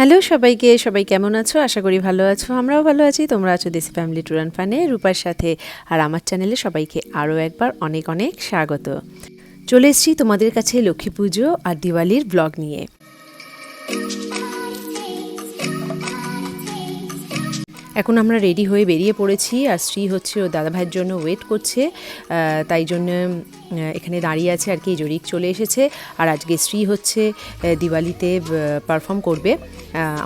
Hello সবাইকে, সবাই কেমন আছো? আশা করি ভালো আছো, আমরাও ভালো আছি। তোমরা আছো দেশি ফ্যামিলি ট্যুর অ্যান্ড ফানে রূপার সাথে। আর আমার চ্যানেলে সবাইকে আরও একবার অনেক অনেক স্বাগত। চলে এসেছি তোমাদের কাছে লক্ষ্মী পুজো আর দিওয়ালির ব্লগ নিয়ে। এখন আমরা রেডি হয়ে বেরিয়ে পড়েছি আর শ্রী হচ্ছে ও দাদাভাইয়ের জন্য ওয়েট করছে তাই জন্য এখানে দাঁড়িয়ে আছে আর কি জরিক চলে এসেছে। আর আজকে শ্রী হচ্ছে দিওয়ালিতে পারফর্ম করবে।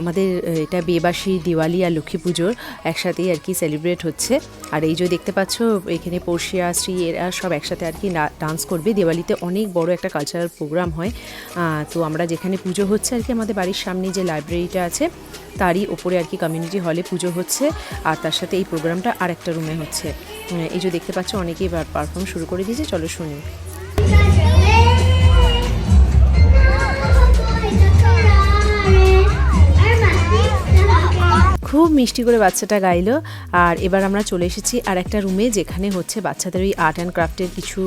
আমাদের এটা বিয়েবাসী দিওয়ালি আর লক্ষ্মী পুজোর একসাথেই আর কি সেলিব্রেট হচ্ছে। আর এই যে দেখতে পাচ্ছ, এখানে পড়শিয়া শ্রী এরা সব একসাথে আর কি ডান্স করবে। দিওয়ালিতে অনেক বড় একটা কালচারাল প্রোগ্রাম হয়। তো আমরা যেখানে পুজো হচ্ছে আর কি, আমাদের বাড়ির সামনে যে লাইব্রেরিটা আছে, তারই ওপরে আর কি কমিউনিটি হলে পুজো হচ্ছে। আর তার সাথে এই প্রোগ্রামটা আর একটা রুমে হচ্ছে। এই যে দেখতে পাচ্ছ অনেকেই পারফর্ম শুরু করে দিয়েছে। চলো শুনি। খুব মিষ্টি করে বাচ্চাটা গাইলো। আর এবার আমরা চলে এসেছি আর একটা রুমে যেখানে হচ্ছে বাচ্চাদের ওই আর্ট অ্যান্ড ক্রাফটের কিছু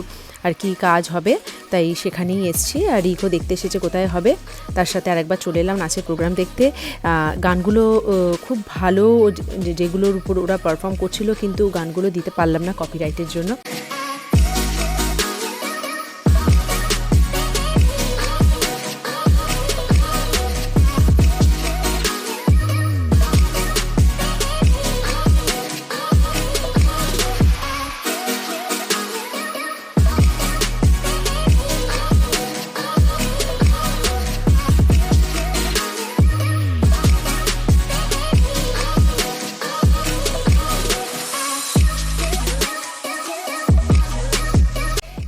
আর কি কাজ হবে। তাই সেখানেই এসছি। আর রিকো দেখতে এসেছে কোথায় হবে। তার সাথে আরেকবার চলে এলাম নাচের প্রোগ্রাম দেখতে। গানগুলো খুব ভালো যেগুলোর উপর ওরা পারফর্ম করছিল, কিন্তু গানগুলো দিতে পারলাম না কপিরাইটের জন্য।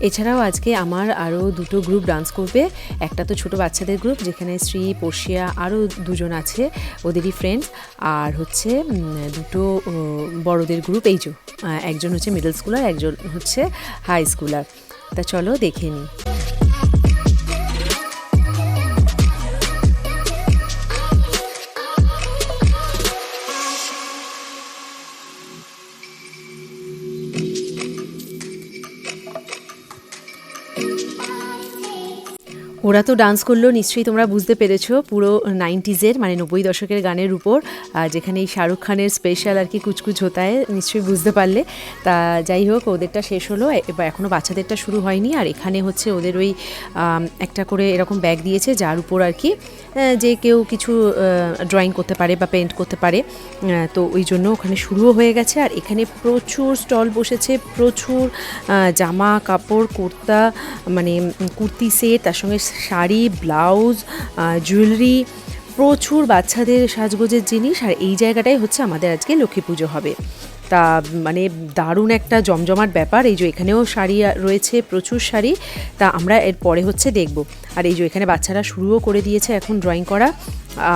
এছাড়াও আজকে আমার আরও দুটো গ্রুপ ডান্স করবে। একটা তো ছোট বাচ্চাদের গ্রুপ যেখানে শ্রী পর্ষিয়া আরও দুজন আছে, ওদেরই ফ্রেন্ডস আর হচ্ছে দুটো বড়দের গ্রুপ এই যে একজন হচ্ছে মিডল স্কুলার একজন হচ্ছে হাই স্কুলার তা চলো দেখে নিই ওরা তো ডান্স করল, নিশ্চয়ই তোমরা বুঝতে পেরেছ। পুরো নাইনটিজের মানে নব্বই দশকের গানের উপর। যেখানে এই শাহরুখ খানের স্পেশাল আর কি কুচকুচ হতায়, নিশ্চয়ই বুঝতে পারলে। তা যাই হোক, ওদেরটা শেষ হলো। এবার এখনও বাচ্চাদেরটা শুরু হয়নি। আর এখানে হচ্ছে ওদের ওই একটা করে এরকম ব্যাগ দিয়েছে, যার উপর আর কি যে কেউ কিছু ড্রয়িং করতে পারে বা পেন্ট করতে পারে। তো ওই জন্য ওখানে শুরুও হয়ে গেছে। আর এখানে প্রচুর স্টল বসেছে, প্রচুর জামা, কাপড়, কুর্তা মানে কুর্তি সেট তার সঙ্গে শাড়ি, ব্লাউজ জুয়েলারি, প্রচুর বাচ্চাদের সাজগোজের জিনিস আর এই জায়গাটাই হচ্ছে আমাদের আজকে লক্ষ্মী পুজো হবে। তা মানে দারুণ একটা জমজমাট ব্যাপার, এই যে এখানেও শাড়ি রয়েছে, প্রচুর শাড়ি, তা আমরা এর পরে হচ্ছে দেখব। আর এই যে এখানে বাচ্চারা শুরুও করে দিয়েছে এখন ড্রয়িং করা,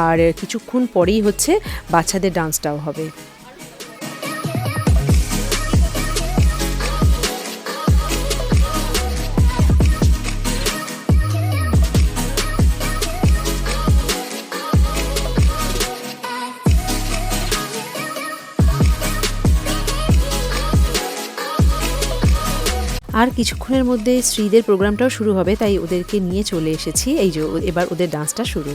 আর কিছুক্ষণ পরেই হচ্ছে বাচ্চাদের ডান্সটাও হবে। আর কিছুক্ষণের মধ্যে স্ত্রীদের প্রোগ্রামটাও শুরু হবে, তাই ওদেরকে নিয়ে চলে এসেছি। এই যে, এবার ওদের ডান্সটা শুরু।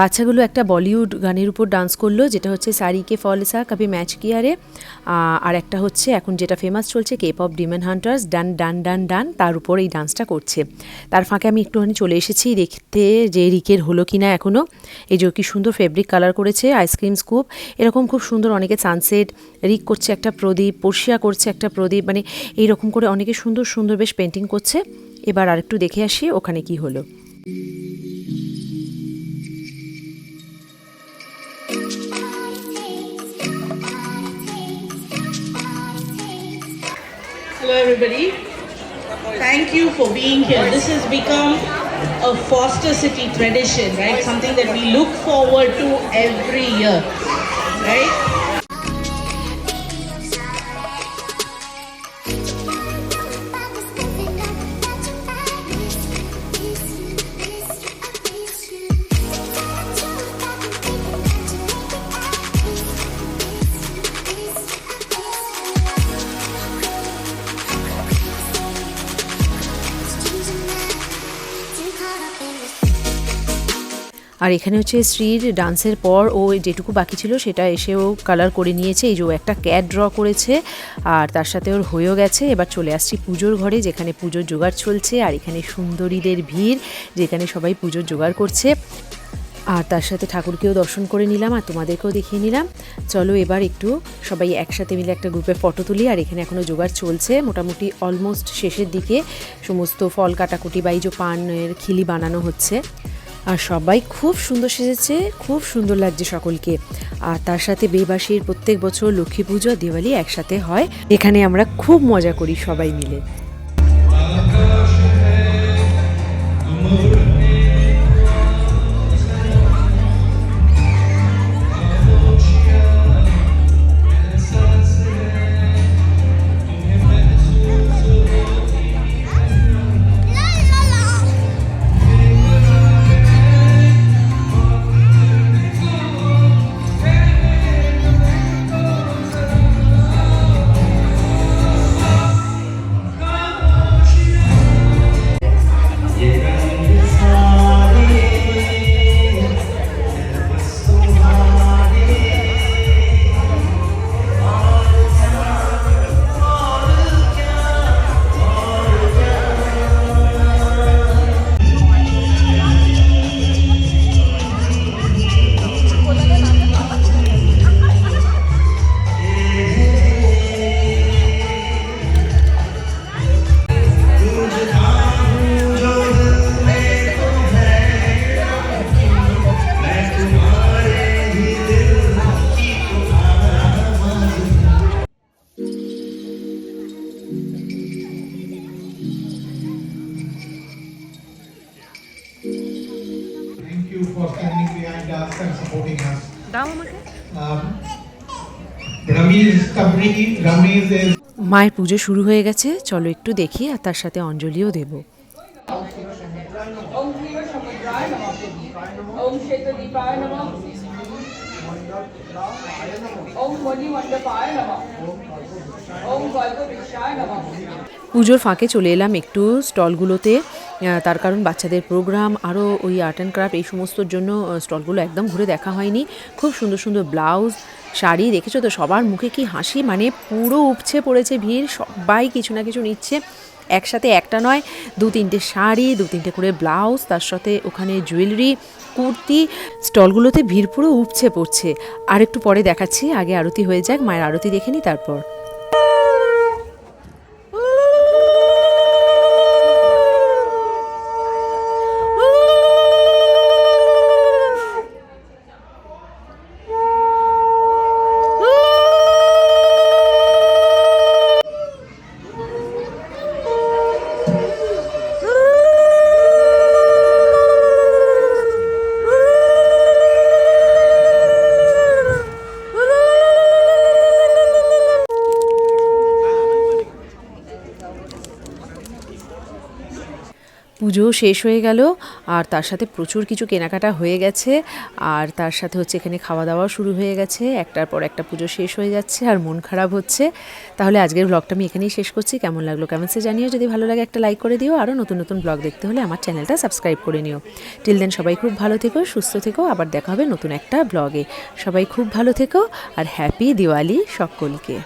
বাচ্চাগুলো একটা বলিউড গানের উপর ডান্স করল, যেটা হচ্ছে সারি সারিকে ফলসা কবি ম্যাচ কিয়ারে আর একটা হচ্ছে এখন যেটা ফেমাস চলছে কে পপ ডিমেন হান্টার্স ডান ডান ডান ডান, তার উপর এই ডান্সটা করছে। তার ফাঁকে আমি একটুখানি চলে এসেছি, দেখতে যে রিকের হলো কি না এখনও এই যে কি সুন্দর ফেব্রিক কালার করেছে আইসক্রিম স্কুপ এরকম খুব সুন্দর অনেকে সানসেট রিক করছে একটা প্রদীপ পর্ষিয়া করছে একটা প্রদীপ মানে এইরকম করে অনেকে সুন্দর সুন্দর বেশ পেন্টিং করছে। এবার আরেকটু দেখে আসি ওখানে কি হলো। Everybody. Thank you for being here. This has become a Foster City tradition, right? Something that we look forward to every year, right? আর এখানে হচ্ছে শ্রীর ডান্সের পর ও যেটুকু বাকি ছিল সেটা এসেও কালার করে নিয়েছে। এই যে ও একটা ক্যাট ড্র করেছে আর তার সাথে ওর হয়েও গেছে। এবার চলে আসছি পুজোর ঘরে যেখানে পুজোর জোগাড় চলছে আর এখানে সুন্দরীদের ভিড় যেখানে সবাই পুজোর জোগাড় করছে। আর তার সাথে ঠাকুরকেও দর্শন করে নিলাম আর তোমাদেরকেও দেখিয়ে নিলাম। চলো এবার একটু সবাই একসাথে মিলে একটা গ্রুপে ফটো তুলি আর এখানে এখনও জোগাড় চলছে। মোটামুটি অলমোস্ট শেষের দিকে সমস্ত ফল কাটাকুটি বা এই যে পানের খিলি বানানো হচ্ছে। আর সবাই খুব সুন্দর সেজেছে, খুব সুন্দর লাগছে সকলকে। আর তার সাথে বেবাসীর প্রত্যেক বছর লক্ষ্মী পুজো, দিওয়ালি একসাথে হয়। এখানে আমরা খুব মজা করি সবাই মিলে। Um, মায়ের পুজো শুরু হয়ে গেছে চলো একটু দেখি আর তার সাথে অঞ্জলিও দেবো পুজোর ফাঁকে চলে এলাম একটু স্টলগুলোতে। তার কারণ বাচ্চাদের প্রোগ্রাম আরও ওই আর্ট অ্যান্ড ক্রাফট এই সমস্তর জন্য স্টলগুলো একদম ঘুরে দেখা হয়নি। খুব সুন্দর সুন্দর ব্লাউজ শাড়ি দেখেছ তো? সবার মুখে কি হাসি? মানে পুরো উপছে পড়েছে ভিড়, সবাই কিছু না কিছু নিচ্ছে। একসাথে একটা নয়, দু তিনটে শাড়ি, দু তিনটে করে ব্লাউজ, তার সাথে ওখানে জুয়েলারি, কুর্তি। স্টলগুলোতে ভিড় পুরো উপছে পড়ছে। আর একটু পরে দেখাচ্ছি, আগে আরতি হয়ে যাক, মায়ের আরতি দেখে নি, তারপর। পুজো শেষ হয়ে গেল, আর তার সাথে প্রচুর কিছু কেনাকাটা হয়ে গেছে, আর তার সাথে হচ্ছে এখানে খাওয়া দাওয়াও শুরু হয়ে গেছে, একটার পর একটা পুজো শেষ হয়ে যাচ্ছে, আর মন খারাপ হচ্ছে। তাহলে আজকের ব্লগটা আমি এখানেই শেষ করছি। কেমন লাগল কমেন্টসে জানিও। যদি ভালো লাগে একটা লাইক করে দিও। আরও নতুন নতুন ব্লগ দেখতে হলে আমার চ্যানেলটা সাবস্ক্রাইব করে নিও। টিল দেন সবাই খুব ভালো থেকো, সুস্থ থেকো। আবার দেখা হবে নতুন একটা ব্লগে সবাই খুব ভালো থেকো, আর হ্যাপি দিওয়ালি সকলকে।